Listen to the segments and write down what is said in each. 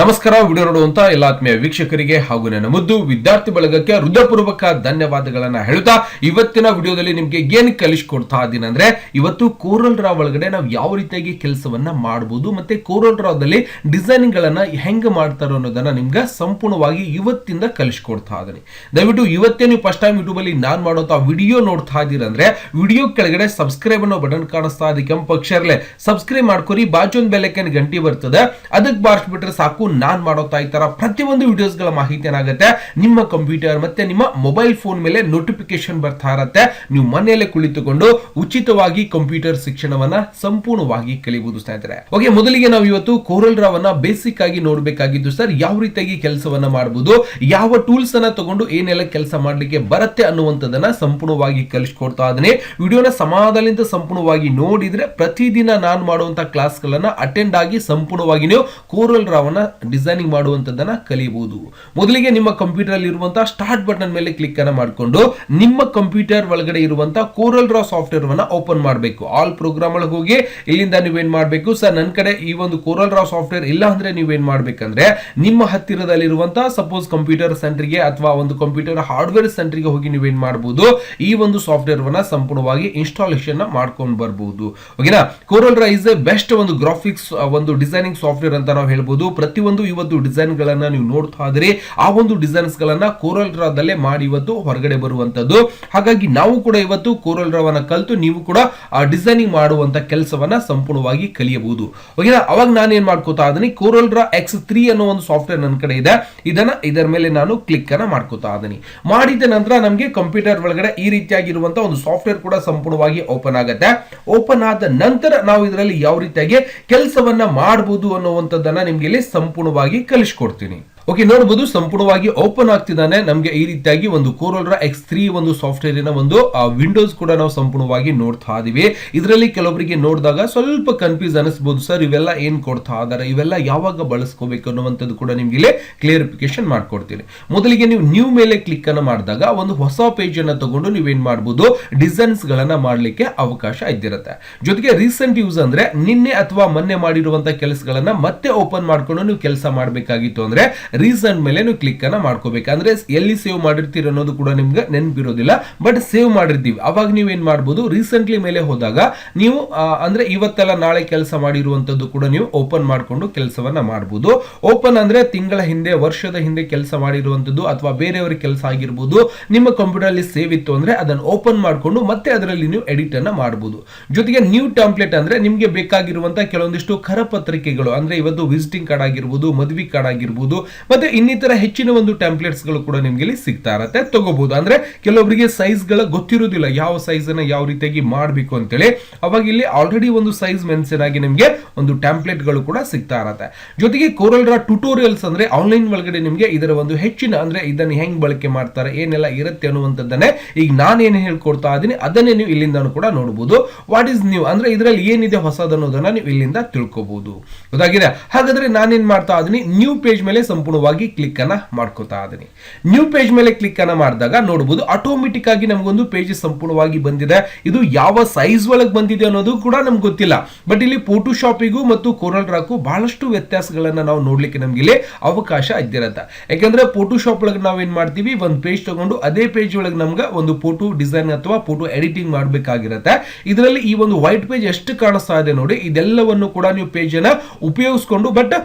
ನಮಸ್ಕಾರ, ವಿಡಿಯೋ ನೋಡುವಂತ ಎಲ್ಲ ಆತ್ಮೀಯ ವೀಕ್ಷಕರಿಗೆ ಹಾಗೂ ನನ್ನ ಮುದ್ದು ವಿದ್ಯಾರ್ಥಿ ಬಳಗಕ್ಕೆ ಹೃದಯಪೂರ್ವಕ ಧನ್ಯವಾದಗಳನ್ನ ಹೇಳುತ್ತಾ, ಇವತ್ತಿನ ವಿಡಿಯೋದಲ್ಲಿ ನಿಮ್ಗೆ ಏನ್ ಕಲಿಸ್ಕೊಡ್ತಾ ಇದ್ದೀನಿ ಅಂದ್ರೆ, ಇವತ್ತು ಕೋರಲ್ ರಾ ಒಳಗಡೆ ನಾವು ಯಾವ ರೀತಿಯಾಗಿ ಕೆಲಸವನ್ನ ಮಾಡಬಹುದು ಮತ್ತೆ ಕೋರಲ್ ರಾದಲ್ಲಿ ಡಿಸೈನಿಂಗ್ ಗಳನ್ನ ಹೆಂಗ್ ಮಾಡ್ತಾರೋ ಅನ್ನೋದನ್ನ ನಿಮ್ಗೆ ಸಂಪೂರ್ಣವಾಗಿ ಇವತ್ತಿಂದ ಕಲಿಸ್ಕೊಡ್ತಾ ಇದ್ದೀನಿ ದಯವಿಟ್ಟು ಇವತ್ತೇ ನೀವು ಫಸ್ಟ್ ಟೈಮ್ ಯೂಟ್ಯೂಬ್ ಅಲ್ಲಿ ನಾನ್ ಮಾಡುವಂತ ವಿಡಿಯೋ ನೋಡ್ತಾ ಇದ್ದೀರಂದ್ರೆ ವಿಡಿಯೋ ಕೆಳಗಡೆ ಸಬ್ಸ್ಕ್ರೈಬ್ ಅನ್ನೋ ಬಟನ್ ಕಾಣಿಸ್ತಾ ಇದೆ, ಕೆಂಪು ಅಕ್ಷರಲೆ ಸಬ್ಸ್ಕ್ರೈಬ್ ಮಾಡ್ಕೊರಿ, ಬಾಜು ಒಂದ್ ಬೆಲೆಕನ್ ಗಂಟೆ ಬರ್ತದೆ ಅದಕ್ಕೆ ಬಾರಿಸ್ಬಿಟ್ರೆ ಸಾಕು ನಾನ್ ಮಾಡೋತಾ ಈ ತರ ಪ್ರತಿಯೊಂದು ವಿಡಿಯೋಸ್ಗಳ ಮಾಹಿತಿ ಏನಾಗುತ್ತೆ? ನಿಮ್ಮ ಕಂಪ್ಯೂಟರ್ ಮತ್ತೆ ನಿಮ್ಮ ಮೊಬೈಲ್ ಫೋನ್ ಮೇಲೆ ನೋಟಿಫಿಕೇಶನ್ ಬರ್ತಾ ಇರತ್ತೆ. ನೀವು ಮನೆಯಲ್ಲೇ ಕುಳಿತುಕೊಂಡು ಉಚಿತವಾಗಿ ಕಂಪ್ಯೂಟರ್ ಶಿಕ್ಷಣವನ್ನ ಸಂಪೂರ್ಣವಾಗಿ ಕಲಿಬಹುದು ಸ್ನೇಹಿತರೆ ಓಕೆ ಮೊದಲಿಗೆ ನಾವು ಇವತ್ತು ಕೋರಲ್ ರಾವನ್ನ ಬೇಸಿಕ್ ಆಗಿ ನೋಡಬೇಕಾಗಿದ್ದು ಸರ್ ಯಾವ ರೀತಿಯಾಗಿ ಕೆಲಸವನ್ನ ಮಾಡಬಹುದು ಯಾವ ಟೂಲ್ಸ್ ಅನ್ನ ತಗೊಂಡು ಏನೆಲ್ಲ ಕೆಲಸ ಮಾಡಲಿಕ್ಕೆ ಬರುತ್ತೆ ಅನ್ನುವಂಥದ್ದನ್ನ ಸಂಪೂರ್ಣವಾಗಿ ಕಲಿಸ್ಕೊಡ್ತಾ ಇದ್ದೀನಿ. ವಿಡಿಯೋನ ಸಮಾಧಾನದಿಂದ ಸಂಪೂರ್ಣವಾಗಿ ನೋಡಿದ್ರೆ ಪ್ರತಿದಿನ ನಾನು ಮಾಡುವಂತ ಕ್ಲಾಸ್ ಗಳನ್ನ ಅಟೆಂಡ್ ಆಗಿ ಸಂಪೂರ್ಣವಾಗಿ ನೀವು ಕೋರಲ್ ರಾವನ್ನ ಡಿಸೈನಿಂಗ್ ಮಾಡುವಂತದ್ದನ್ನ ಕಲಿಯಬಹುದು ಮೊದಲಿಗೆ ನಿಮ್ಮ ಕಂಪ್ಯೂಟರ್ ಅಲ್ಲಿ ಇರುವಂತಹ ಸ್ಟಾರ್ಟ್ ಬಟನ್ ಮೇಲೆ ಕ್ಲಿಕ್ ಅನ್ನ ಮಾಡಿಕೊಂಡು ನಿಮ್ಮ ಕಂಪ್ಯೂಟರ್ ಒಳಗಡೆ ಇರುವಂತಹ ಕೋರಲ್ ರಾ ಸಾಫ್ಟ್ವೇರ್ ವನ್ನ ಓಪನ್ ಮಾಡಬೇಕು. ಆಲ್ ಪ್ರೋಗ್ರಾಮ್ ಒಳಗೆ ಹೋಗಿ ಇಲ್ಲಿಂದ ನೀವೇನ್ ಮಾಡಬೇಕು? ಸರ್ ನನ್ನ ಕಡೆ ಈ ಒಂದು ಕೋರಲ್ ರಾ ಸಾಫ್ಟ್ವೇರ್ ಇಲ್ಲ ಅಂದ್ರೆ ನೀವೇನ್ ಮಾಡ್ಬೇಕಂದ್ರೆ ನಿಮ್ಮ ಹತ್ತಿರದಲ್ಲಿರುವಂತಹ ಸಪೋಸ್ ಕಂಪ್ಯೂಟರ್ ಸೆಂಟರ್ಗೆ ಅಥವಾ ಒಂದು ಕಂಪ್ಯೂಟರ್ ಹಾರ್ಡ್ವೇರ್ ಸೆಂಟರ್ಗೆ ಹೋಗಿ ನೀವೇನ್ ಮಾಡಬಹುದು ಈ ಒಂದು ಸಾಫ್ಟ್ವೇರ್ ವನ್ನ ಸಂಪೂರ್ಣವಾಗಿ ಇನ್ಸ್ಟಾಲೇಷನ್ ಮಾಡ್ಕೊಂಡು ಬರಬಹುದು ಓಕೆನಾ Corel draw is a best ಒಂದು ಗ್ರಾಫಿಕ್ಸ್ ಒಂದು ಡಿಸೈನಿಂಗ್ ಸಾಫ್ಟ್ವೇರ್ ಅಂತ ನಾವು ಹೇಳ್ಬೋದು. ಪ್ರತಿಯೊಂದು ಇವತ್ತು ಡಿಸೈನ್ ಗಳನ್ನ ನೀವು ನೋಡ್ತಾ ಇದ್ರೆ ಆ ಒಂದು ಡಿಸೈನ್ಸ್ ಗಳನ್ನ ಕೋರಲ್ ರಾದಲ್ಲೇ ಮಾಡಿ ಇವತ್ತು ಹೊರಗಡೆ ಬರುವಂತದ್ದು. ಹಾಗಾಗಿ ನಾವು ಕೂಡ ಇವತ್ತು ಕೋರಲ್ ರಾವನ್ನ ಕಲಿತು ನೀವು ಕೂಡ ಆ ಡಿಸೈನಿಂಗ್ ಮಾಡುವಂತ ಕೆಲಸವನ್ನ ಸಂಪೂರ್ಣವಾಗಿ ಕಲಿಯಬಹುದು. ಓಕೆನಾ? ಅವಾಗ ನಾನು ಏನ್ ಮಾಡ್ಕೋತಾ ಇದ್ದೀನಿ? ಕೋರಲ್ ರಾ ಎಕ್ಸ್ ತ್ರೀ ಅನ್ನೋ ಒಂದು ಸಾಫ್ಟ್ವೇರ್ ನನ್ನ ಕಡೆ ಇದೆ. ಇದನ್ನ ಇದರ ಮೇಲೆ ನಾನು ಕ್ಲಿಕ್ ಅನ್ನ ಮಾಡ್ಕೋತಾ ಇದೀನಿ ಮಾಡಿದ ನಂತರ ನಮಗೆ ಕಂಪ್ಯೂಟರ್ ಒಳಗಡೆ ಈ ರೀತಿಯಾಗಿರುವಂತಹ ಒಂದು ಸಾಫ್ಟ್ವೇರ್ ಕೂಡ ಸಂಪೂರ್ಣವಾಗಿ ಓಪನ್ ಆಗುತ್ತೆ. ಓಪನ್ ಆದ ನಂತರ ನಾವು ಇದರಲ್ಲಿ ಯಾವ ರೀತಿಯಾಗಿ ಕೆಲಸವನ್ನ ಮಾಡಬಹುದು ಅನ್ನುವಂಥದ್ದನ್ನ ನಿಮ್ಗೆ ಇಲ್ಲಿ ಸಂಪೂರ್ಣವಾಗಿ ಕಲಿಸ್ಕೊಡ್ತೀನಿ. ಓಕೆ ನೋಡಬಹುದು ಸಂಪೂರ್ಣವಾಗಿ ಓಪನ್ ಆಗ್ತಿದ್ದಾನೆ. ನಮಗೆ ಈ ರೀತಿಯಾಗಿ ಒಂದು ಕೋರೋಲ್ರ ಎಕ್ಸ್ ತ್ರೀ ಒಂದು ಸಾಫ್ಟ್ವೇರಿನ ಒಂದು ವಿಂಡೋಸ್ ಕೂಡ ನಾವು ಸಂಪೂರ್ಣವಾಗಿ ನೋಡ್ತಾ ಇದೀವಿ. ಇದರಲ್ಲಿ ಕೆಲವರಿಗೆ ನೋಡಿದಾಗ ಸ್ವಲ್ಪ ಕನ್ಫ್ಯೂಸ್ ಅನಿಸಬಹುದು ಸರ್ ಇವೆಲ್ಲ ಏನ್ ಕೊಡ್ತಾ ಇದಾರೆ ಇವೆಲ್ಲ ಯಾವಾಗ ಬಳಸ್ಕೋಬೇಕು? ಅನ್ನುವಂಥದ್ದು ಕೂಡ ನಿಮ್ಗೆ ಇಲ್ಲಿ ಕ್ಲಿಯರಿಫಿಕೇಶನ್ ಮಾಡ್ಕೊಡ್ತೀನಿ. ಮೊದಲಿಗೆ ನೀವು ನ್ಯೂ ಮೇಲೆ ಕ್ಲಿಕ್ ಅನ್ನು ಮಾಡಿದಾಗ ಒಂದು ಹೊಸ ಪೇಜ್ ತಗೊಂಡು ನೀವೇನ್ ಮಾಡಬಹುದು ಡಿಸೈನ್ಸ್ ಗಳನ್ನ ಮಾಡಲಿಕ್ಕೆ ಅವಕಾಶ ಇದ್ದಿರುತ್ತೆ. ಜೊತೆಗೆ ರೀಸೆಂಟ್ ಯೂಸ್ ಅಂದ್ರೆ ನಿನ್ನೆ ಅಥವಾ ಮೊನ್ನೆ ಮಾಡಿರುವಂತಹ ಕೆಲಸಗಳನ್ನ ಮತ್ತೆ ಓಪನ್ ಮಾಡ್ಕೊಂಡು ನೀವು ಕೆಲಸ ಮಾಡಬೇಕಾಗಿತ್ತು ಅಂದ್ರೆ ರೀಸೆಂಟ್ ಮೇಲೆ ನೀವು ಕ್ಲಿಕ್ ಅನ್ನ ಮಾಡ್ಕೋಬೇಕು. ಅಂದ್ರೆ ಎಲ್ಲಿ ಸೇವ್ ಮಾಡಿರ್ತೀರ ಅನ್ನೋದು ಕೂಡ ನಿಮ್ಗೆ ನೆನಪಿರೋದಿಲ್ಲ. ಬಟ್ ಸೇವ್ ಮಾಡಿರ್ತೀವಿ. ಅವಾಗ ನೀವು ಏನ್ ಮಾಡ್ಬೋದು? ರೀಸೆಂಟ್ಲಿ ಮೇಲೆ ಹೋದಾಗ ನೀವು ಅಂದ್ರೆ ಇವತ್ತೆಲ್ಲ ನಾಳೆ ಕೆಲಸ ಮಾಡಿರುವಂತದ್ದು ಕೂಡ ನೀವು ಓಪನ್ ಮಾಡಿಕೊಂಡು ಕೆಲಸವನ್ನ ಮಾಡಬಹುದು ಓಪನ್ ಅಂದ್ರೆ ತಿಂಗಳ ಹಿಂದೆ, ವರ್ಷದ ಹಿಂದೆ ಕೆಲಸ ಮಾಡಿರುವಂತದ್ದು ಅಥವಾ ಬೇರೆಯವರ ಕೆಲಸ ಆಗಿರ್ಬೋದು. ನಿಮ್ಮ ಕಂಪ್ಯೂಟರ್ ಅಲ್ಲಿ ಸೇವ್ ಇತ್ತು ಅಂದ್ರೆ ಅದನ್ನು ಓಪನ್ ಮಾಡಿಕೊಂಡು ಮತ್ತೆ ಅದರಲ್ಲಿ ನೀವು ಎಡಿಟ್ ಅನ್ನ ಮಾಡಬಹುದು ಜೊತೆಗೆ ನ್ಯೂ ಟೆಂಪ್ಲೇಟ್ ಅಂದ್ರೆ ನಿಮಗೆ ಬೇಕಾಗಿರುವಂತಹ ಕೆಲವೊಂದಿಷ್ಟು ಕರಪತ್ರಿಕೆಗಳು. ಅಂದ್ರೆ ಇವತ್ತು ವಿಸಿಟಿಂಗ್ ಕಾರ್ಡ್ ಆಗಿರ್ಬೋದು, ಮದುವೆ ಕಾರ್ಡ್ ಆಗಿರ್ಬೋದು ಮತ್ತೆ ಇನ್ನಿತರ ಹೆಚ್ಚಿನ ಒಂದು ಟೆಂಪ್ಲೇಟ್ಸ್ಗಳು ಕೂಡ ನಿಮಗೆ ಇಲ್ಲಿ ಸಿಗ್ತಾ ಇರತ್ತೆ. ತಗೋಬಹುದು ಅಂದ್ರೆ ಕೆಲವೊಬ್ಬರಿಗೆ ಸೈಜ್ಗಳ ಗೊತ್ತಿರೋದಿಲ್ಲ. ಯಾವ ಸೈಜ್ ಅನ್ನ ಯಾವ ರೀತಿಯಾಗಿ ಮಾಡಬೇಕು ಅಂತೇಳಿ. ಅವಾಗ ಇಲ್ಲಿ ಆಲ್ರೆಡಿ ಒಂದು ಸೈಜ್ ಮೆನ್ಷನ್ ಆಗಿ ನಿಮಗೆ ಒಂದು ಟೆಂಪ್ಲೇಟ್ಗಳು ಕೂಡ ಸಿಗ್ತಾ ಇರತ್ತೆ. ಜೊತೆಗೆ ಕೋರಲ್ ರಾ ಟ್ಯುಟೋರಿಯಲ್ಸ್ ಅಂದ್ರೆ ಆನ್ಲೈನ್ ಒಳಗಡೆ ನಿಮಗೆ ಇದರ ಒಂದು ಹೆಚ್ಚಿನ ಅಂದ್ರೆ ಇದನ್ನು ಹೆಂಗ್ ಬಳಕೆ ಮಾಡ್ತಾರೆ, ಏನೆಲ್ಲ ಇರುತ್ತೆ ಅನ್ನುವಂಥದ್ದನ್ನೇ ಈಗ ನಾನೇನು ಹೇಳ್ಕೊಡ್ತಾ ಇದ್ದೀನಿ ಅದನ್ನೇ ನೀವು ಇಲ್ಲಿಂದ ಕೂಡ ನೋಡಬಹುದು ವಾಟ್ ಈಸ್ ನ್ಯೂ ಅಂದ್ರೆ ಇದರಲ್ಲಿ ಏನಿದೆ ಹೊಸದನ್ನೋದನ್ನ ನೀವು ಇಲ್ಲಿಂದ ತಿಳ್ಕೋಬಹುದು ಗೊತ್ತಾಗಿದೆ? ಹಾಗಾದ್ರೆ ನಾನೇನ್ ಮಾಡ್ತಾ ಇದೀನಿ. ನ್ಯೂ ಪೇಜ್ ಮೇಲೆ ಸಂಪೂರ್ಣವಾಗಿ ಕ್ಲಿಕ್ ಅನ್ನ ಮಾಡ್ಕೋತಾ ಇದೀನಿ ನ್ಯೂ ಪೇಜ್ ಮೇಲೆ ಕ್ಲಿಕ್ ಅನ್ನ ಮಾಡಿದಾಗ ನೋಡಬಹುದು ಆಟೋಮೆಟಿಕ್ ಆಗಿ ನಮಗೊಂದು ಪೇಜ್ ಸಂಪೂರ್ಣವಾಗಿ ಬಂದಿದೆ. ಇದು ಯಾವ ಸೈಜ್ ಒಳಗೆ ಬಂದಿದೆ ಅನ್ನೋದು ಕೂಡ ನಮ್ಗೆ ಗೊತ್ತಿಲ್ಲ. ಬಟ್ ಇಲ್ಲಿ ಫೋಟೋಶಾಪಿಗೂ ಮತ್ತು ಕೋರಲ್ ರಾಕು ಬಹಳಷ್ಟು ವ್ಯತ್ಯಾಸಗಳನ್ನ ನಾವು ನೋಡ್ಲಿಕ್ಕೆ ನಮ್ಗೆ ಇಲ್ಲಿ ಅವಕಾಶ ಇದ್ದಿರತ್ತೆ. ಯಾಕಂದ್ರೆ ಫೋಟೋಶಾಪ್ ಒಳಗೆ ನಾವು ಏನ್ ಮಾಡ್ತೀವಿ? ಒಂದು ಪೇಜ್ ತಗೊಂಡು ಅದೇ ಪೇಜ್ ಒಳಗೆ ನಮ್ಗೆ ಒಂದು ಫೋಟೋ ಡಿಸೈನ್ ಅಥವಾ ಫೋಟೋ ಎಡಿಟಿಂಗ್ ಮಾಡಬೇಕಾಗಿರತ್ತೆ. ಇದರಲ್ಲಿ ಈ ಒಂದು ವೈಟ್ ಪೇಜ್ ಎಷ್ಟು ಕಾಣಿಸ್ತಾ ಇದೆ ನೋಡಿ, ಇದೆಲ್ಲವನ್ನು ಕೂಡ ನೀವು ಪೇಜ್ ಅನ್ನ ಉಪಯೋಗಿಸ್ಕೊಂಡು ಬಟ್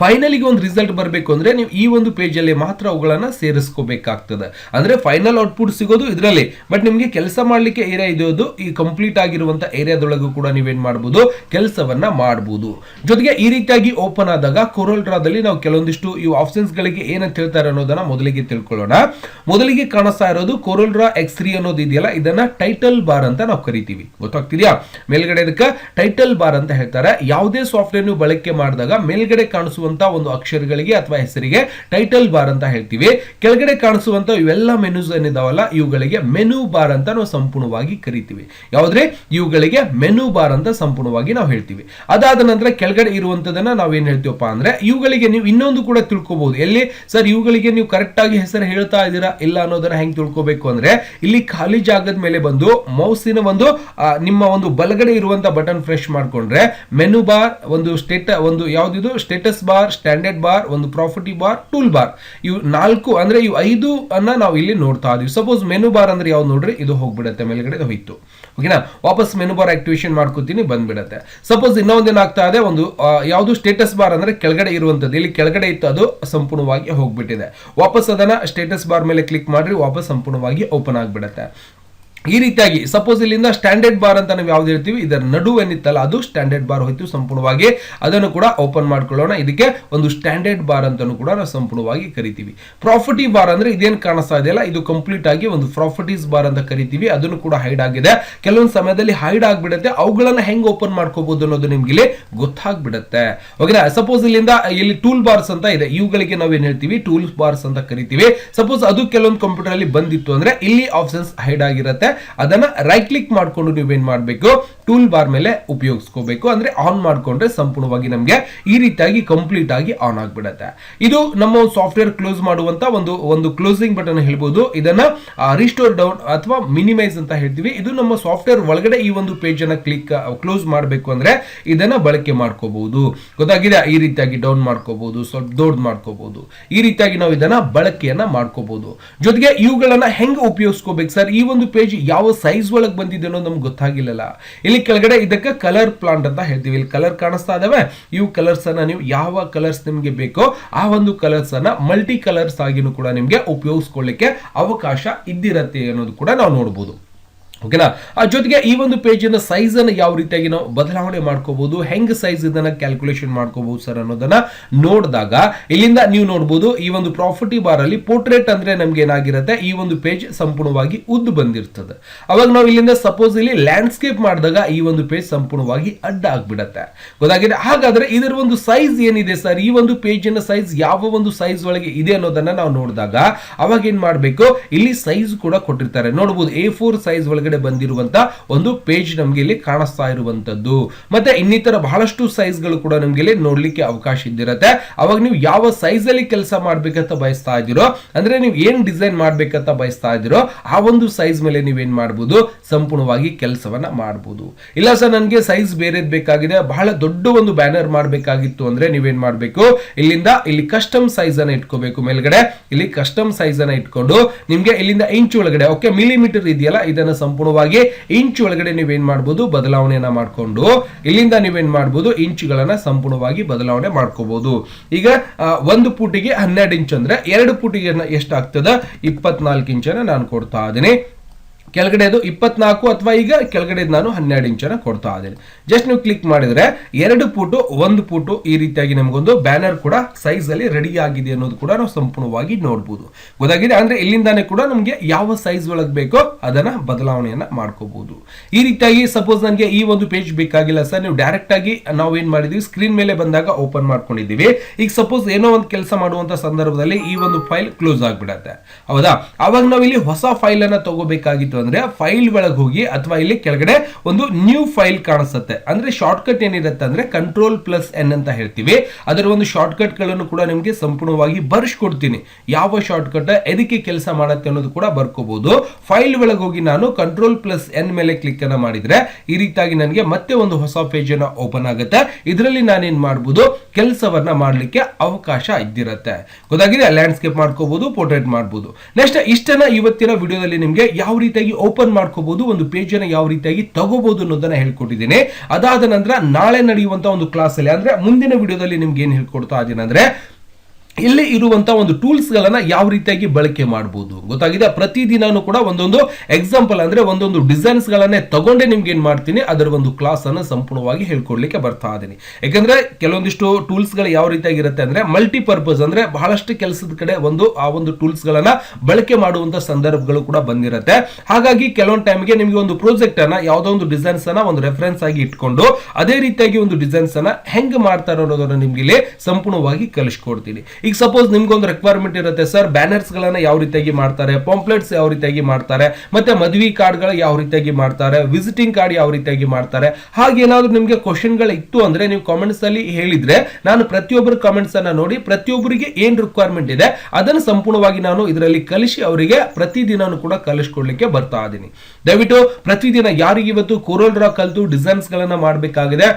ಫೈನಲಿಗೆ ಒಂದು ರಿಸಲ್ಟ್ ಬರಬೇಕು ಅಂದ್ರೆ ನೀವು ಈ ಒಂದು ಪೇಜಲ್ಲಿ ಮಾತ್ರ ಅವುಗಳನ್ನ ಸೇರಿಸ್ಕೋಬೇಕಾಗ್ತದೆ. ಅಂದ್ರೆ ಫೈನಲ್ ಔಟ್ಪುಟ್ ಸಿಗೋದು ಇದರಲ್ಲಿ. ಬಟ್ ನಿಮಗೆ ಕೆಲಸ ಮಾಡ್ಲಿಕ್ಕೆ ಏರಿಯಾ ಇದೆಯೋದು ಈ ಕಂಪ್ಲೀಟ್ ಆಗಿರುವಂತ ಏರಿಯಾದೊಳಗೂ ಕೂಡ ನೀವೇನ್ ಮಾಡಬಹುದು ಕೆಲಸವನ್ನ ಮಾಡಬಹುದು ಜೊತೆಗೆ ಈ ರೀತಿಯಾಗಿ ಓಪನ್ ಆದಾಗ ಕೊರೋಲ್ಟ್ರಾದಲ್ಲಿ ನಾವು ಕೆಲವೊಂದಿಷ್ಟು ಈ ಆಪ್ಷನ್ಸ್ ಗಳಿಗೆ ಏನಂತ ಹೇಳ್ತಾರೆ ಅನ್ನೋದನ್ನ ಮೊದಲಿಗೆ ತಿಳ್ಕೊಳ್ಳೋಣ. ಮೊದಲಿಗೆ ಕಾಣಿಸ್ತಾ ಇರೋದು ಕೊರೋಲ್ಡ್ರಾ ಎಕ್ಸ್ ತ್ರೀ ಅನ್ನೋದು ಇದೆಯಲ್ಲ, ಇದನ್ನ ಟೈಟಲ್ ಬಾರ್ ಅಂತ ನಾವು ಕರಿತೀವಿ. ಗೊತ್ತಾಗ್ತಿದ್ಯಾ? ಮೇಲ್ಗಡೆ ಇದಕ್ಕೆ ಟೈಟಲ್ ಬಾರ್ ಅಂತ ಹೇಳ್ತಾರೆ. ಯಾವುದೇ ಸಾಫ್ಟ್ವೇರ್ ನೀವು ಬಳಕೆ ಮಾಡಿದಾಗ ಮೇಲ್ಗಡೆ ಕಾಣಿಸುವಂತ ಒಂದು ಅಕ್ಷರಗಳಿಗೆ ಅಥವಾ ಹೆಸರಿಗೆ ಟೈಟಲ್ ಬಾರ್ ಅಂತ ಹೇಳ್ತೀವಿ. ಕೆಳಗಡೆ ಕಾಣಿಸುವಂತ ಇವೆಲ್ಲ ಮೆನುಸ್ ಏನಿದಾವಲ್ಲ, ಇವುಗಳಿಗೆ ಮೆನು ಬಾರ್ ಅಂತ ನಾವು ಸಂಪೂರ್ಣವಾಗಿ ಕರಿತೀವಿ. ಯಾವ್ದ್ರೆ? ಇವುಗಳಿಗೆ ಮೆನು ಬಾರ್ ಅಂತ ಸಂಪೂರ್ಣವಾಗಿ ನಾವು ಹೇಳ್ತೀವಿ. ಅದಾದ ನಂತರ ಕೆಳಗಡೆ ಇರುವಂತದನ್ನ ನಾವು ಏನ್ ಹೇಳ್ತೀವಪ್ಪ ಅಂದ್ರೆ, ಇವುಗಳಿಗೆ ನೀವು ಇನ್ನೊಂದು ಕೂಡ ತಿಳ್ಕೋಬಹುದು ಎಲ್ಲಿ? ಸರ್, ಇವುಗಳಿಗೆ ನೀವು ಕರೆಕ್ಟ್ ಆಗಿ ಹೆಸರು ಹೇಳ್ತಾ ಇದ್ದೀರಾ? ಇಲ್ಲ ಅನ್ನೋದನ್ನ ಹೆಂಗ್ ತಿಳ್ಕೋಬೇಕು ಅಂದ್ರೆ, ಇಲ್ಲಿ ಖಾಲಿ ಜಾಗದ ಮೇಲೆ ಬಂದು ಮೌಸಿನ ಒಂದು ನಿಮ್ಮ ಒಂದು ಬಲಗಡೆ ಇರುವಂತ ಬಟನ್ ಫ್ರೆಶ್ ಮಾಡ್ಕೊಂಡ್ರೆ ಮೆನು ಬಾರ್ ಒಂದು ಸ್ಟೇಟ ಒಂದು ಯಾವ್ದಿದು? ಸ್ಟೇಟಸ್ ಬಾರ್ ಸ್ಟ್ಯಾಂಡರ್ಡ್ ಬಾರ್ ಒಂದು ಪ್ರಾಫಿಟಿ ಬಾರ್ ಟೂಲ್ ಬಾರ್ ಇವು ನಾಲ್ಕು ಅಂದ್ರೆ ಇವು ಐದು ಅನ್ನ ನಾವು ಇಲ್ಲಿ ನೋಡ್ತಾ ಇದೀವಿ. ಸಪೋಸ್ ಮೆನು ಬಾರ್ ಅಂದ್ರೆ ಯಾವ್ದು ನೋಡ್ರಿ? ಇದು ಹೋಗ್ಬಿಡುತ್ತೆ, ಮೇಲ್ಗಡೆ ಹೋಯ್ತು. ಓಕೆನಾ ವಾಪಸ್ ಮೆನು ಬಾರ್ ಆಕ್ಟಿವೇಶನ್ ಮಾಡ್ಕೋತೀನಿ, ಬಂದ್ಬಿಡುತ್ತೆ. ಸಪೋಸ್ ಇನ್ನೊಂದು ಏನಾಗ್ತಾ ಇದೆ, ಒಂದು ಯಾವುದು ಸ್ಟೇಟಸ್ ಬಾರ್ ಅಂದ್ರೆ ಕೆಳಗಡೆ ಇರುವಂತದ್ದು ಇಲ್ಲಿ ಕೆಳಗಡೆ ಇತ್ತು, ಅದು ಸಂಪೂರ್ಣವಾಗಿ ಹೋಗ್ಬಿಟ್ಟಿದೆ. ವಾಪಸ್ ಅದನ್ನ ಸ್ಟೇಟಸ್ ಬಾರ್ ಮೇಲೆ ಕ್ಲಿಕ್ ಮಾಡ್ರಿ, ವಾಪಸ್ ಸಂಪೂರ್ಣವಾಗಿ ಓಪನ್ ಆಗ್ಬಿಡುತ್ತೆ. ಈ ರೀತಿಯಾಗಿ ಸಪೋಸ್ ಇಲ್ಲಿಂದ ಸ್ಟ್ಯಾಂಡರ್ಡ್ ಬಾರ್ ಅಂತ ನಾವು ಯಾವ್ದು ಹೇಳ್ತೀವಿ, ಇದರ ನಡು ಏನಿತ್ತಲ್ಲ ಅದು ಸ್ಟ್ಯಾಂಡರ್ಡ್ ಬಾರ್ ಹೋಯ್ತು ಸಂಪೂರ್ಣವಾಗಿ. ಅದನ್ನು ಕೂಡ ಓಪನ್ ಮಾಡ್ಕೊಳ್ಳೋಣ. ಇದಕ್ಕೆ ಒಂದು ಸ್ಟ್ಯಾಂಡರ್ಡ್ ಬಾರ್ ಅಂತಾನು ಕೂಡ ನಾವು ಸಂಪೂರ್ಣವಾಗಿ ಕರಿತೀವಿ. ಪ್ರಾಫರ್ಟಿ ಬಾರ್ ಅಂದ್ರೆ ಇದೇನು ಕಾಣಿಸ್ತಾ ಇದೆಯಲ್ಲ ಇದು ಕಂಪ್ಲೀಟ್ ಆಗಿ ಒಂದು ಪ್ರಾಫರ್ಟೀಸ್ ಬಾರ್ ಅಂತ ಕರಿತೀವಿ. ಅದನ್ನು ಕೂಡ ಹೈಡ್ ಆಗಿದೆ. ಕೆಲವೊಂದು ಸಮಯದಲ್ಲಿ ಹೈಡ್ ಆಗಿಬಿಡುತ್ತೆ. ಅವುಗಳನ್ನ ಹೆಂಗ್ ಓಪನ್ ಮಾಡ್ಕೋಬಹುದು ಅನ್ನೋದು ನಿಮ್ಗೆ ಇಲ್ಲಿ ಗೊತ್ತಾಗ್ಬಿಡುತ್ತೆ ಓಕೆನಾ ಸಪೋಸ್ ಇಲ್ಲಿಂದ, ಇಲ್ಲಿ ಟೂಲ್ ಬಾರ್ಸ್ ಅಂತ ಇದೆ. ಇವುಗಳಿಗೆ ನಾವು ಏನು ಹೇಳ್ತೀವಿ? ಟೂಲ್ ಬಾರ್ಸ್ ಅಂತ ಕರಿತೀವಿ. ಸಪೋಸ್ ಅದು ಕೆಲವೊಂದು ಕಂಪ್ಯೂಟರ್ ಅಲ್ಲಿ ಬಂದಿತ್ತು ಅಂದ್ರೆ, ಇಲ್ಲಿ ಆಪ್ಷನ್ಸ್ ಹೈಡ್ ಆಗಿರುತ್ತೆ. ಅದನ್ನ ರೈಟ್ ಕ್ಲಿಕ್ ಮಾಡ್ಕೊಂಡು ನೀವೇನ್ ಮಾಡ್ಬೇಕು? ಟೂಲ್ ಬಾರ್ ಮೇಲೆ ಉಪಯೋಗಿಸ್ಕೋಬೇಕು. ಅಂದ್ರೆ ಆನ್ ಮಾಡಿಕೊಂಡ್ರೆ ಸಂಪೂರ್ಣವಾಗಿ ನಮಗೆ ಈ ರೀತಿಯಾಗಿ ಕಂಪ್ಲೀಟ್ ಆಗಿ ಆನ್ ಆಗಿಬಿಡುತ್ತೆ. ಇದು ನಮ್ಮ ಸಾಫ್ಟ್ವೇರ್ ಕ್ಲೋಸ್ ಮಾಡುವಂತ ಒಂದು ಒಂದು ಕ್ಲೋಸಿಂಗ್ ಬಟನ್ ಹೇಳ್ಬೋದು. ಇದನ್ನ ರಿಸ್ಟೋರ್ ಡೌನ್ ಅಥವಾ ಮಿನಿಮೈಸ್ ಅಂತ ಹೇಳ್ತೀವಿ. ಇದು ನಮ್ಮ ಸಾಫ್ಟ್ವೇರ್ ಒಳಗಡೆ ಈ ಒಂದು ಪೇಜ್ ಅನ್ನ ಕ್ಲಿಕ್ ಕ್ಲೋಸ್ ಮಾಡಬೇಕು ಅಂದ್ರೆ ಇದನ್ನ ಬಳಕೆ ಮಾಡ್ಕೋಬಹುದು ಗೊತ್ತಾಗಿದೆ? ಈ ರೀತಿಯಾಗಿ ಡೌನ್ ಮಾಡ್ಕೋಬಹುದು ಸ್ವಲ್ಪ ದೊಡ್ಡ ಮಾಡ್ಕೋಬಹುದು ಈ ರೀತಿಯಾಗಿ ನಾವು ಇದನ್ನ ಬಳಕೆಯನ್ನ ಮಾಡ್ಕೋಬಹುದು ಜೊತೆಗೆ ಇವುಗಳನ್ನ ಹೆಂಗ್ ಉಪಯೋಗಿಸ್ಕೋಬೇಕು ಸರ್? ಈ ಒಂದು ಪೇಜ್ ಯಾವ ಸೈಜ್ ಒಳಗೆ ಬಂದಿದೆ ಅನ್ನೋದು ನಮ್ಗೆ ಗೊತ್ತಾಗಿಲ್ಲಲ್ಲ. ಇಲ್ಲಿ ಕೆಳಗಡೆ ಇದಕ್ಕೆ ಕಲರ್ ಪ್ಲಾಂಟ್ ಅಂತ ಹೇಳ್ತೀವಿ. ಇಲ್ಲಿ ಕಲರ್ ಕಾಣಿಸ್ತಾ ಇದಾವೆ. ಇವು ಕಲರ್ಸ್ ಅನ್ನ ನೀವು ಯಾವ ಕಲರ್ಸ್ ನಿಮ್ಗೆ ಬೇಕೋ ಆ ಒಂದು ಕಲರ್ಸ್ ಅನ್ನ ಮಲ್ಟಿ ಕಲರ್ಸ್ ಆಗಿನೂ ಕೂಡ ನಿಮ್ಗೆ ಉಪಯೋಗಿಸ್ಕೊಳ್ಳಿಕ್ಕೆ ಅವಕಾಶ ಇದ್ದಿರತ್ತೆ ಅನ್ನೋದು ಕೂಡ ನಾವು ನೋಡಬಹುದು ಓಕೆನಾ? ಆ ಜೊತೆಗೆ ಈ ಒಂದು ಪೇಜಿನ ಸೈಜ್ ಅನ್ನು ಯಾವ ರೀತಿಯಾಗಿ ನಾವು ಬದಲಾವಣೆ ಮಾಡ್ಕೋಬಹುದು, ಹೆಂಗ್ ಸೈಜ್ ಇದನ್ನ ಕ್ಯಾಲ್ಕುಲೇಷನ್ ಮಾಡ್ಕೋಬಹುದು ಸರ್ ಅನ್ನೋದನ್ನ ನೋಡಿದಾಗ, ಇಲ್ಲಿಂದ ನೀವು ನೋಡಬಹುದು ಈ ಒಂದು ಪ್ರಾಪರ್ಟಿ ಬಾರ್ ಅಲ್ಲಿ ಪೋರ್ಟ್ರೇಟ್ ಅಂದ್ರೆ ನಮ್ಗೆ ಏನಾಗಿರುತ್ತೆ, ಈ ಒಂದು ಪೇಜ್ ಸಂಪೂರ್ಣವಾಗಿ ಉದ್ದು ಬಂದಿರ್ತದೆ. ಅವಾಗ ನಾವು ಇಲ್ಲಿಂದ ಸಪೋಸ್ ಇಲ್ಲಿ ಲ್ಯಾಂಡ್ಸ್ಕೇಪ್ ಮಾಡಿದಾಗ ಈ ಒಂದು ಪೇಜ್ ಸಂಪೂರ್ಣವಾಗಿ ಅಡ್ಡ ಆಗ್ಬಿಡತ್ತೆ. ಗೊತ್ತಾಗಿದೆ? ಹಾಗಾದ್ರೆ ಇದರ ಒಂದು ಸೈಜ್ ಏನಿದೆ ಸರ್ ಈ ಒಂದು ಪೇಜಿನ ಸೈಜ್ ಯಾವ ಒಂದು ಸೈಜ್ ಒಳಗೆ ಇದೆ ಅನ್ನೋದನ್ನ ನಾವು ನೋಡಿದಾಗ, ಅವಾಗ ಏನ್ ಮಾಡಬೇಕು? ಇಲ್ಲಿ ಸೈಜ್ ಕೂಡ ಕೊಟ್ಟಿರ್ತಾರೆ. ನೋಡಬಹುದು ಎ ಫೋರ್ ಸೈಜ್ ಒಳಗಡೆ ಬಂದಿರುವಂತ ಒಂದು ಪೇಜ್ ನಮ್ಗೆ ಇಲ್ಲಿ ಕಾಣಿಸ್ತಾ ಇರುವಂತದ್ದು. ಮತ್ತೆ ಇನ್ನಿತರ ಬಹಳಷ್ಟು ಸೈಜ್ಗಳು ಕೂಡ ನಮ್ಗೆ ಇಲ್ಲಿ ನೋಡ್ಲಿಕ್ಕೆ ಅವಕಾಶ ಇದ್ದಿರತ್ತೆ. ಅವಾಗ ನೀವು ಯಾವ ಸೈಜ್ ಅಲ್ಲಿ ಕೆಲಸ ಮಾಡ್ಬೇಕಂತ ಬಯಸ್ತಾ ಇದ್ದೀರೋ, ಅಂದ್ರೆ ನೀವು ಏನ್ ಡಿಸೈನ್ ಮಾಡ್ಬೇಕಂತ ಬಯಸ್ತಾ ಇದ್ದೀರೋ, ಆ ಒಂದು ಸೈಜ್ ಮೇಲೆ ನೀವೇನ್ ಮಾಡ್ಬೋದು? ಸಂಪೂರ್ಣವಾಗಿ ಕೆಲಸವನ್ನ ಮಾಡ್ಬೋದು. ಇಲ್ಲ ಸರ್, ನನಗೆ ಸೈಜ್ ಬೇರೆದ್ ಬೇಕಾಗಿದೆ, ಬಹಳ ದೊಡ್ಡ ಒಂದು ಬ್ಯಾನರ್ ಮಾಡಬೇಕಾಗಿತ್ತು ಅಂದ್ರೆ ನೀವೇನ್ ಮಾಡ್ಬೇಕು? ಇಲ್ಲಿಂದ ಇಲ್ಲಿ ಕಸ್ಟಮ್ ಸೈಜ್ ಅನ್ನ ಇಟ್ಕೋಬೇಕು ಮೇಲ್ಗಡೆ. ಇಲ್ಲಿ ಕಸ್ಟಮ್ ಸೈಜ್ ಅನ್ನ ಇಟ್ಕೊಂಡು ನಿಮ್ಗೆ ಇಲ್ಲಿಂದ ಇಂಚ್ ಒಳಗಡೆ ಓಕೆ ಮಿಲಿಮೀಟರ್ ಇದೆಯಲ್ಲ, ಇದನ್ನ ಸಂಪೂರ್ಣವಾಗಿ ಇಂಚ್ ಒಳಗಡೆ ನೀವೇನ್ ಮಾಡ್ಬೋದು ಬದಲಾವಣೆಯನ್ನ ಮಾಡ್ಕೊಂಡು ಇಲ್ಲಿಂದ ನೀವೇನ್ ಮಾಡ್ಬೋದು ಇಂಚುಗಳನ್ನ ಸಂಪೂರ್ಣವಾಗಿ ಬದಲಾವಣೆ ಮಾಡ್ಕೋಬಹುದು ಈಗ ಒಂದು ಪುಟಿಗೆ ಹನ್ನೆರಡು ಇಂಚ್ ಅಂದ್ರೆ ಎರಡು ಪುಟಿಗೆ ಎಷ್ಟಾಗ್ತದ ಇಪ್ಪತ್ನಾಲ್ಕು ಇಂಚನ್ನ ನಾನು ಕೊಡ್ತಾ ಇದ್ದೀನಿ. ಕೆಳಗಡೆದು ಇಪ್ಪತ್ನಾಲ್ಕು ಅಥವಾ ಈಗ ಕೆಳಗಡೆ ನಾನು ಹನ್ನೆರಡು ಇಂಚನ ಕೊಡ್ತಾ ಇದ್ದೀನಿ. ಜಸ್ಟ್ ನೀವು ಕ್ಲಿಕ್ ಮಾಡಿದ್ರೆ ಎರಡು ಪುಟು, ಒಂದು ಫುಟು ಈ ರೀತಿಯಾಗಿ ನಮಗೊಂದು ಬ್ಯಾನರ್ ಕೂಡ ಸೈಜ್ ಅಲ್ಲಿ ರೆಡಿ ಆಗಿದೆ ಅನ್ನೋದು ಕೂಡ ನಾವು ಸಂಪೂರ್ಣವಾಗಿ ನೋಡ್ಬೋದು. ಗೊತ್ತಾಗಿದೆ? ಅಂದ್ರೆ ಇಲ್ಲಿಂದಾನೇ ಕೂಡ ನಮಗೆ ಯಾವ ಸೈಜ್ ಒಳಗೆ ಬೇಕೋ ಅದನ್ನ ಬದಲಾವಣೆಯನ್ನ ಮಾಡ್ಕೋಬಹುದು ಈ ರೀತಿಯಾಗಿ ಸಪೋಸ್ ನನಗೆ ಈ ಒಂದು ಪೇಜ್ ಬೇಕಾಗಿಲ್ಲ ಸರ್ ನೀವು ಡೈರೆಕ್ಟ್ ಆಗಿ ನಾವು ಏನ್ ಮಾಡಿದೀವಿ? ಸ್ಕ್ರೀನ್ ಮೇಲೆ ಬಂದಾಗ ಓಪನ್ ಮಾಡ್ಕೊಂಡಿದ್ದೀವಿ. ಈಗ ಸಪೋಸ್ ಏನೋ ಒಂದು ಕೆಲಸ ಮಾಡುವಂತ ಸಂದರ್ಭದಲ್ಲಿ ಈ ಒಂದು ಫೈಲ್ ಕ್ಲೋಸ್ ಆಗಿಬಿಡತ್ತೆ. ಹೌದಾ? ಅವಾಗ ನಾವು ಇಲ್ಲಿ ಹೊಸ ಫೈಲ್ ಅನ್ನ ತಗೋಬೇಕಾಗಿತ್ತು ಅಂದ್ರೆ ಫೈಲ್ ಒಳಗೆ ಹೋಗಿ ಅಥವಾ ಇಲ್ಲಿ ಕೆಳಗಡೆ ಒಂದು ನ್ಯೂ ಫೈಲ್ ಕಾಣಿಸುತ್ತೆ. ಅಂದ್ರೆ ಶಾರ್ಟ್ ಕಟ್ ಏನಿರುತ್ತೆ ಅಂದ್ರೆ ಕಂಟ್ರೋಲ್ ಪ್ಲಸ್ ಎನ್ ಅಂತ ಹೇಳ್ತೀವಿ. ಅದರ ಒಂದು ಶಾರ್ಟ್ ಕಟ್ಗಳನ್ನು ಕೂಡ ನಿಮಗೆ ಸಂಪೂರ್ಣವಾಗಿ ಬರ್ಸ್ಕೊಡ್ತೀನಿ. ಯಾವ ಶಾರ್ಟ್ ಕಟ್ ಎದಕ್ಕೆ ಕೆಲಸ ಮಾಡುತ್ತೆ ಅನ್ನೋದು ಕೂಡ ಬರ್ಕೋಬಹುದು ಫೈಲ್ ಒಳಗೆ ಹೋಗಿ ನಾನು ಕಂಟ್ರೋಲ್ ಪ್ಲಸ್ ಎನ್ ಮೇಲೆ ಕ್ಲಿಕ್ ಅನ್ನ ಮಾಡಿದ್ರೆ ಈ ರೀತಿಯಾಗಿ ನನಗೆ ಮತ್ತೆ ಒಂದು ಹೊಸ ಪೇಜ್ ಅನ್ನ ಓಪನ್ ಆಗುತ್ತೆ. ಇದರಲ್ಲಿ ನಾನೇನ್ ಮಾಡಬಹುದು ಕೆಲಸವನ್ನ ಮಾಡಲಿಕ್ಕೆ ಅವಕಾಶ ಇದ್ದಿರತ್ತೆ. ಗೊತ್ತಾಗಿದೆ? ಲ್ಯಾಂಡ್ಸ್ಕೇಪ್ ಮಾಡ್ಕೋಬಹುದು ಪೋರ್ಟ್ರೇಟ್ ಮಾಡಬಹುದು ನೆಕ್ಸ್ಟ್ ಇಷ್ಟನ್ನ ಇವತ್ತಿನ ವಿಡಿಯೋದಲ್ಲಿ ನಿಮಗೆ ಯಾವ ರೀತಿಯಾಗಿ ಓಪನ್ ಮಾಡ್ಕೋಬಹುದು ಒಂದು ಪೇಜ್ ಅನ್ನ ಯಾವ ರೀತಿಯಾಗಿ ತಗೋಬಹುದು ಅನ್ನೋದನ್ನ ಹೇಳ್ಕೊಟ್ಟಿದ್ದೇನೆ. ಅದಾದ ನಂತರ ನಾಳೆ ನಡೆಯುವಂತ ಒಂದು ಕ್ಲಾಸ್ ಅಲ್ಲಿ, ಅಂದ್ರೆ ಮುಂದಿನ ವಿಡಿಯೋದಲ್ಲಿ ನಿಮ್ಗೆ ಏನ್ ಹೇಳ್ಕೊಡ್ತಾ ಇದ್ದೀನಿ ಅಂದ್ರೆ ಇಲ್ಲಿ ಇರುವಂತ ಒಂದು ಟೂಲ್ಸ್ ಗಳನ್ನ ಯಾವ ರೀತಿಯಾಗಿ ಬಳಕೆ ಮಾಡಬಹುದು ಗೊತ್ತಾಗಿದೆ? ಪ್ರತಿದಿನಾನು ಕೂಡ ಒಂದೊಂದು ಎಕ್ಸಾಂಪಲ್ ಅಂದ್ರೆ ಒಂದೊಂದು ಡಿಸೈನ್ಸ್ ಗಳನ್ನೇ ತಗೊಂಡೆ ನಿಮ್ಗೆ ಏನ್ ಮಾಡ್ತೀನಿ, ಅದರ ಒಂದು ಕ್ಲಾಸ್ ಅನ್ನ ಸಂಪೂರ್ಣವಾಗಿ ಹೇಳ್ಕೊಡ್ಲಿಕ್ಕೆ ಬರ್ತಾ ಇದ್ದೀನಿ ಯಾಕಂದ್ರೆ ಕೆಲವೊಂದಿಷ್ಟು ಟೂಲ್ಸ್ಗಳು ಯಾವ ರೀತಿಯಾಗಿರುತ್ತೆ ಅಂದ್ರೆ ಮಲ್ಟಿಪರ್ಪಸ್ ಅಂದ್ರೆ ಬಹಳಷ್ಟು ಕೆಲಸದ ಕಡೆ ಒಂದು, ಆ ಒಂದು ಟೂಲ್ಸ್ ಗಳನ್ನ ಬಳಕೆ ಮಾಡುವಂತ ಸಂದರ್ಭಗಳು ಕೂಡ ಬಂದಿರುತ್ತೆ. ಹಾಗಾಗಿ ಕೆಲವೊಂದು ಟೈಮ್ಗೆ ನಿಮಗೆ ಒಂದು ಪ್ರಾಜೆಕ್ಟ್ ಅನ್ನ, ಯಾವ್ದೋ ಒಂದು ಡಿಸೈನ್ಸ್ ಅನ್ನ ಒಂದು ರೆಫರೆನ್ಸ್ ಆಗಿ ಇಟ್ಕೊಂಡು, ಅದೇ ರೀತಿಯಾಗಿ ಒಂದು ಡಿಸೈನ್ಸ್ ಅನ್ನ ಹೆಂಗ್ ಮಾಡ್ತಾರೆ ಅನ್ನೋದನ್ನ ನಿಮ್ಗೆ ಇಲ್ಲಿ ಸಂಪೂರ್ಣವಾಗಿ ಕಲಿಸ್ಕೊಡ್ತೀನಿ. ಈಗ ಸಪೋಸ್ ನಿಮ್ಗೊಂದು ರಿಕ್ವೈರ್ಮೆಂಟ್ ಇರುತ್ತೆ ಸರ್ ಬ್ಯಾನರ್ಸ್ ಗಳನ್ನ ಯಾವ ರೀತಿಯಾಗಿ ಮಾಡ್ತಾರೆ ಪಾಂಪ್ಲೆಟ್ಸ್ ಯಾವ ರೀತಿಯಾಗಿ ಮಾಡ್ತಾರೆ, ಮತ್ತೆ ಮದುವೆ ಕಾರ್ಡ್ಗಳು ಯಾವ ರೀತಿಯಾಗಿ ಮಾಡ್ತಾರೆ ವಿಸಿಟಿಂಗ್ ಕಾರ್ಡ್ ಯಾವ ರೀತಿಯಾಗಿ ಮಾಡ್ತಾರೆ ಹಾಗೇನಾದ್ರೂ ನಿಮಗೆ ಕ್ವಶನ್ಗಳು ಇತ್ತು ಅಂದ್ರೆ ನೀವು ಕಾಮೆಂಟ್ಸ್ ಅಲ್ಲಿ ಹೇಳಿದ್ರೆ ನಾನು ಪ್ರತಿಯೊಬ್ಬರ ಕಾಮೆಂಟ್ಸ್ ಅನ್ನ ನೋಡಿ ಪ್ರತಿಯೊಬ್ಬರಿಗೆ ಏನ್ ರಿಕ್ವೈರ್ಮೆಂಟ್ ಇದೆ, ಅದನ್ನು ಸಂಪೂರ್ಣವಾಗಿ ನಾನು ಇದರಲ್ಲಿ ಕಲಿಸಿ ಅವರಿಗೆ ಪ್ರತಿದಿನನೂ ಕೂಡ ಕಲಿಸ್ಕೊಡ್ಲಿಕ್ಕೆ ಬರ್ತಾ ಇದ್ದೀನಿ ದಯವಿಟ್ಟು ಪ್ರತಿದಿನ ಯಾರಿಗೆ ಇವತ್ತು ಕೋರಲ್ ಡ್ರಾ ಕಲ್ತು ಡಿಸೈನ್ಸ್ ಗಳನ್ನ ಮಾಡಬೇಕಾಗಿದೆ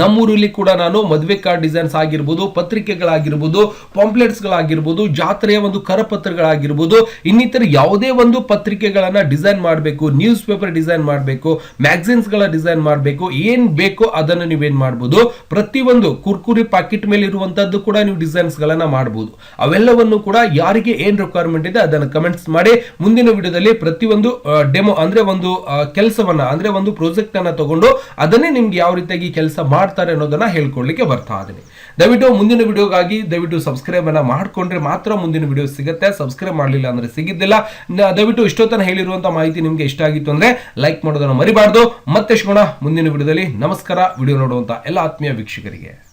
ನಮ್ಮೂರಲ್ಲಿ ಕೂಡ ನಾನು ಮದುವೆ ಕಾರ್ಡ್ ಡಿಸೈನ್ಸ್ ಆಗಿರ್ಬೋದು, ಪತ್ರಿಕೆಗಳಾಗಿರ್ಬೋದು ಪಾಂಪ್ಲೆಟ್ಸ್ಗಳಾಗಿರ್ಬೋದು ಜಾತ್ರೆಯ ಒಂದು ಕರಪತ್ರಗಳಾಗಿರ್ಬೋದು, ಇನ್ನಿತರ ಯಾವುದೇ ಒಂದು ಪತ್ರಿಕೆಗಳನ್ನ ಡಿಸೈನ್ ಮಾಡಬೇಕು ನ್ಯೂಸ್ ಪೇಪರ್ ಡಿಸೈನ್ ಮಾಡಬೇಕು ಮ್ಯಾಗಝಿನ್ಸ್ಗಳ ಡಿಸೈನ್ ಮಾಡಬೇಕು, ಏನ್ ಬೇಕೋ ಅದನ್ನು ನೀವೇನು ಮಾಡ್ಬೋದು, ಪ್ರತಿಯೊಂದು ಕುರ್ಕುರಿ ಪ್ಯಾಕೆಟ್ ಮೇಲೆ ಇರುವಂತದ್ದು ಕೂಡ ನೀವು ಡಿಸೈನ್ಸ್ ಗಳನ್ನ ಮಾಡಬಹುದು ಅವೆಲ್ಲವನ್ನು ಕೂಡ ಯಾರಿಗೆ ಏನ್ ರಿಕ್ವೈರ್ಮೆಂಟ್ ಇದೆ ಅದನ್ನು ಕಮೆಂಟ್ಸ್ ಮಾಡಿ, ಮುಂದಿನ ವಿಡಿಯೋದಲ್ಲಿ ಪ್ರತಿಯೊಂದು ಡೆಮೋ ಅಂದ್ರೆ ಒಂದು ಕೆಲಸವನ್ನ, ಅಂದ್ರೆ ಒಂದು ಪ್ರಾಜೆಕ್ಟ್ ಅನ್ನ ತಗೊಂಡು ಅದನ್ನೇ ನಿಮ್ಗೆ ಯಾವ ರೀತಿಯಾಗಿ ಕೆಲಸ ಮಾಡ್ತಾರೆ ಅನ್ನೋದನ್ನ ಹೇಳ್ಕೊಳ್ಳಿಕ್ಕೆ ಬರ್ತಾ ಇದ್ದೀನಿ ದಯವಿಟ್ಟು ಮುಂದಿನ ವಿಡಿಯೋಗಾಗಿ ದಯವಿಟ್ಟು ಸಬ್ಸ್ಕ್ರೈಬ್ ಅನ್ನ ಮಾಡ್ಕೊಂಡ್ರೆ ಮಾತ್ರ ಮುಂದಿನ ವಿಡಿಯೋ ಸಿಗುತ್ತೆ. ಸಬ್ಸ್ಕ್ರೈಬ್ ಮಾಡಲಿಲ್ಲ ಅಂದ್ರೆ ಸಿಗಿದ್ದಿಲ್ಲ. ದಯವಿಟ್ಟು ಇಷ್ಟೊತ್ತನ ಹೇಳಿರುವಂತ ಮಾಹಿತಿ ನಿಮ್ಗೆ ಇಷ್ಟ ಆಗಿತ್ತು ಅಂದ್ರೆ ಲೈಕ್ ಮಾಡೋದನ್ನ ಮರಿಬಾರ್ದು. ಮತ್ತೆ ಸಿಗೋಣ ಮುಂದಿನ ವಿಡಿಯೋದಲ್ಲಿ. ನಮಸ್ಕಾರ. ವಿಡಿಯೋ ನೋಡುವಂತ ಎಲ್ಲ ಆತ್ಮೀಯ ವೀಕ್ಷಕರಿಗೆ.